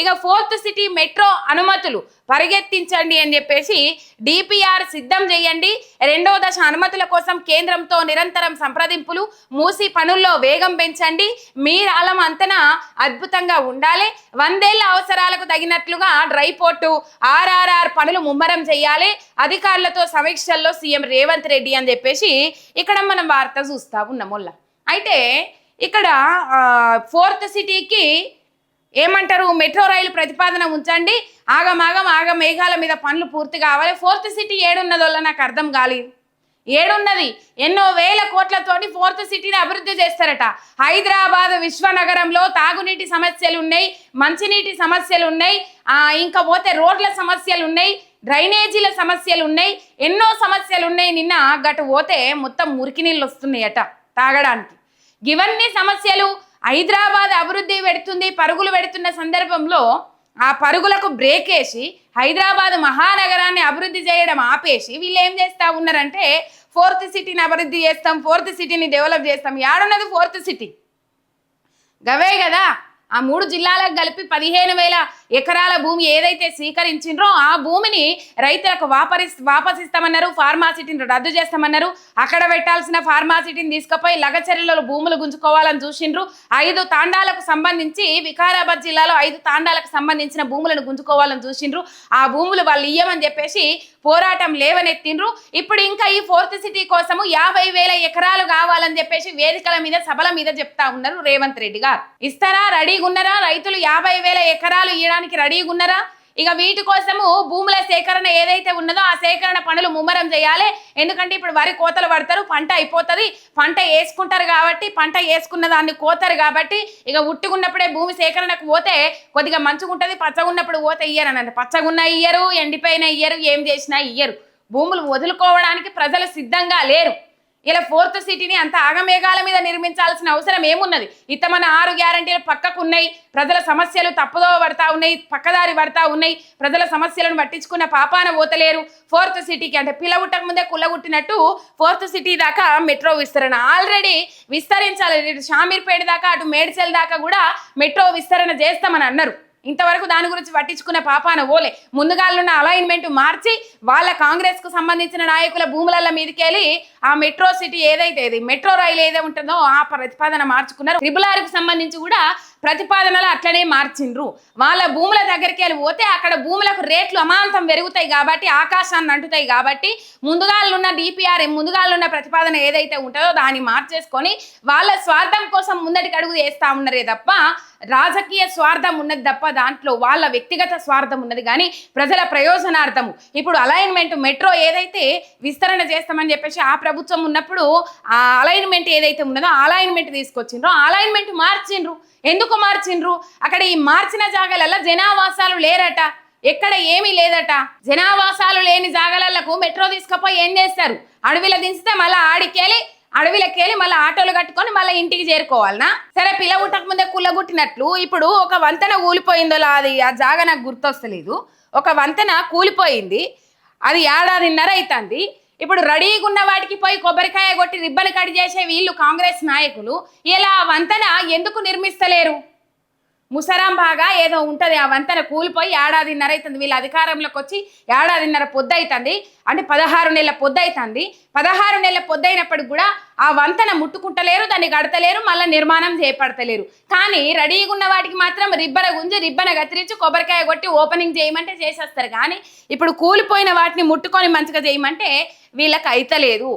ఇక fourth city metro అనుమతులు పరిగెత్తించండి అని చెప్పేసి డిపిఆర్ సిద్ధం చేయండి. రెండో దశ అనుమతుల కోసం కేంద్రంతో నిరంతరం సంప్రదింపులు మూసి పనుల్లో వేగం పెంచండి. మీ రాలం అంతనా అద్భుతంగా ఉండాలి. వందేళ్ళ అవసరాలకు తగినట్లుగా డ్రై పోర్టు ఆర్ఆర్ఆర్ పనులు ముమ్మరం చేయాలి. అధికారులతో సమీక్షల్లో సీఎం రేవంత్ రెడ్డి అని చెప్పేసి ఇక్కడ మనం వార్త చూస్తా ఉన్నాం. అయితే ఇక్కడ ఫోర్త్ సిటీకి ఏమంటారు? మెట్రో రైలు ప్రతిపాదన ఉంచండి. ఆగమాగం ఆగ మేఘాల మీద పనులు పూర్తి కావాలి. ఫోర్త్ సిటీ ఏడున్నదో నాకు అర్థం కాలేదు ఏడున్నది. ఎన్నో వేల కోట్లతోటి ఫోర్త్ సిటీని అభివృద్ధి చేస్తారట. హైదరాబాద్ విశ్వనగరంలో తాగునీటి సమస్యలు ఉన్నాయి మంచినీటి సమస్యలు ఉన్నాయి ఇంకా పోతే రోడ్ల సమస్యలు ఉన్నాయి డ్రైనేజీల సమస్యలు ఉన్నాయి ఎన్నో సమస్యలు ఉన్నాయి నిన్న గటు పోతే మొత్తం మురికి నీళ్ళు వస్తున్నాయట తాగడానికి. ఇవన్నీ సమస్యలు హైదరాబాద్ అభివృద్ధి పెడుతుంది పరుగులు పెడుతున్న సందర్భంలో ఆ పరుగులకు బ్రేక్ వేసి హైదరాబాద్ మహానగరాన్ని అభివృద్ధి చేయడం ఆపేసి వీళ్ళు ఏం చేస్తా ఉన్నారంటే ఫోర్త్ సిటీని అభివృద్ధి చేస్తాం ఫోర్త్ సిటీని డెవలప్ చేస్తాం. యాడున్నది ఫోర్త్ సిటీ? గవే కదా? ఆ మూడు జిల్లాలకు కలిపి పదిహేను వేల ఎకరాల భూమి ఏదైతే స్వీకరించిండ్రో ఆ భూమిని రైతులకు వాపరి వాపసిస్తామన్నారు ఫార్మాసిటీని రద్దు చేస్తామన్నారు. అక్కడ పెట్టాల్సిన ఫార్మాసిటీని తీసుకుపోయి లగచర్యలలో భూములు గుంజుకోవాలని చూసిండ్రు. ఐదు తాండాలకు సంబంధించి వికారాబాద్ జిల్లాలో ఐదు తాండాలకు సంబంధించిన భూములను గుంజుకోవాలని చూసిండ్రు. ఆ భూములు వాళ్ళు ఇయ్యమని చెప్పేసి పోరాటం లేవనెత్తిండ్రు. ఇప్పుడు ఇంకా ఈ ఫోర్త్ సిటీ కోసము యాభై వేల ఎకరాలు కావాలని చెప్పేసి వేదికల మీద సభల మీద చెప్తా ఉన్నారు రేవంత్ రెడ్డి గారు. ఇస్తారా? రెడీగా ఉన్నారా రైతులు యాభై వేల ఎకరాలు ఇవ్వడానికి రెడీగా ఉన్నారా? ఇక వీటి కోసము భూముల సేకరణ ఏదైతే ఉన్నదో ఆ సేకరణ పనులు ముమ్మరం చేయాలి. ఎందుకంటే ఇప్పుడు వరి కోతలు పడతారు పంట అయిపోతుంది. పంట వేసుకుంటారు కాబట్టి పంట వేసుకున్న దాన్ని కోతారు కాబట్టి ఇక ఉట్టుకున్నప్పుడే భూమి సేకరణకు పోతే కొద్దిగా మంచిగా ఉంటుంది పచ్చగా ఉన్నప్పుడు పోతే ఇయ్యరు అనండి పచ్చగున్న ఇయ్యరు ఎండిపోయిన ఇయ్యరు ఏం చేసినా ఇయ్యరు. భూములు వదులుకోవడానికి ప్రజలు సిద్ధంగా లేరు. ఇలా ఫోర్త్ సిటీని అంత ఆగమేఘాల మీద నిర్మించాల్సిన అవసరం ఏమున్నది? ఇతమన ఆరు గ్యారంటీలు పక్కకు ఉన్నాయి ప్రజల సమస్యలు తప్పుదో పడతా ఉన్నాయి పక్కదారి పడతా ఉన్నాయి ప్రజల సమస్యలను పట్టించుకున్న పాపాన పోతలేరు. ఫోర్త్ సిటీకి అంటే పిల్లగుట్టక ముందే కుల్లగుట్టినట్టు ఫోర్త్ సిటీ దాకా మెట్రో విస్తరణ. ఆల్రెడీ విస్తరించాలి. ఇటు షామీర్పేట దాకా అటు మేడ్చల్ దాకా కూడా మెట్రో విస్తరణ చేస్తామని అన్నారు. ఇంతవరకు దాని గురించి పట్టించుకునే పాపాన ఓలే. ముందుగాలున్న అలైన్మెంట్ మార్చి వాళ్ళ కాంగ్రెస్కు సంబంధించిన నాయకుల భూముల మీదకెళ్ళి ఆ మెట్రో సిటీ ఏదైతే ఇది మెట్రో రైలు ఏదైతే ఉంటుందో ఆ ప్రతిపాదన మార్చుకున్నారు. ట్రిపుల్కు సంబంధించి కూడా ప్రతిపాదనలు అట్లనే మార్చిండ్రు. వాళ్ళ భూముల దగ్గరికి వెళ్ళి పోతే అక్కడ భూములకు రేట్లు అమాంతం పెరుగుతాయి కాబట్టి ఆకాశాన్ని అంటుతాయి కాబట్టి ముందుగాలున్న డిపిఆర్ ముందుగాలున్న ప్రతిపాదన ఏదైతే ఉంటుందో దాన్ని మార్చేసుకొని వాళ్ళ స్వార్థం కోసం ముందటికి అడుగు చేస్తా ఉన్నారే తప్ప రాజకీయ స్వార్థం ఉన్నది తప్ప దాంట్లో వాళ్ళ వ్యక్తిగత స్వార్థం ఉన్నది. కానీ ప్రజల ప్రయోజనార్థము. ఇప్పుడు అలైన్మెంట్ మెట్రో ఏదైతే విస్తరణ చేస్తామని చెప్పేసి ఆ ప్రభుత్వం ఉన్నప్పుడు ఆ అలైన్మెంట్ ఏదైతే ఉన్నదో ఆ అలైన్మెంట్ తీసుకొచ్చిండ్రో. ఆ అలైన్మెంట్ మార్చిండ్రు. ఎందుకు మార్చిండ్రు? అక్కడ ఈ మార్చిన జాగాలలో జనావాసాలు లేరట. ఎక్కడ ఏమీ లేదట. జనావాసాలు లేని జాగాలకు మెట్రో తీసుకపోయి ఏం చేస్తారు? అడవిలో దించితే మళ్ళీ ఆడికెళ్ళి అడవిలోకి వెళ్ళి మళ్ళీ ఆటోలు కట్టుకొని మళ్ళీ ఇంటికి చేరుకోవాలనా? సరే పిల్ల పుట్టక ముందే కుల్లగుట్టినట్లు ఇప్పుడు ఒక వంతెన కూలిపోయిందోలా అది ఆ జాగా నాకు గుర్తొస్తలేదు. ఒక వంతెన కూలిపోయింది. అది ఏడాదిన్నర అవుతుంది ఇప్పుడు రెడీగా ఉన్న వాటికి పోయి కొబ్బరికాయ కొట్టి రిబ్బన్ కట్ చేసే వీళ్ళు కాంగ్రెస్ నాయకులు. ఇలా వంతెన ఎందుకు నిర్మిస్తలేరు? ముసరాం బాగా ఏదో ఉంటుంది ఆ వంతెన కూలిపోయి ఏడాదిన్నర అవుతుంది వీళ్ళ అధికారంలోకి వచ్చి ఏడాదిన్నర పొద్దు అవుతుంది అంటే పదహారు నెలల పొద్దు అవుతుంది పదహారు నెలల పొద్దు అయినప్పటికి కూడా ఆ వంతెన ముట్టుకుంటలేరు దాన్ని గడతలేరు మళ్ళీ నిర్మాణం చేపడతలేరు. కానీ రెడీగా ఉన్న వాటికి మాత్రం రిబ్బన గుంజి రిబ్బన కత్తిరించి కొబ్బరికాయ కొట్టి ఓపెనింగ్ చేయమంటే చేసేస్తారు. కానీ ఇప్పుడు కూలిపోయిన వాటిని ముట్టుకొని మంచిగా చేయమంటే వీళ్ళకి అయితలేదు.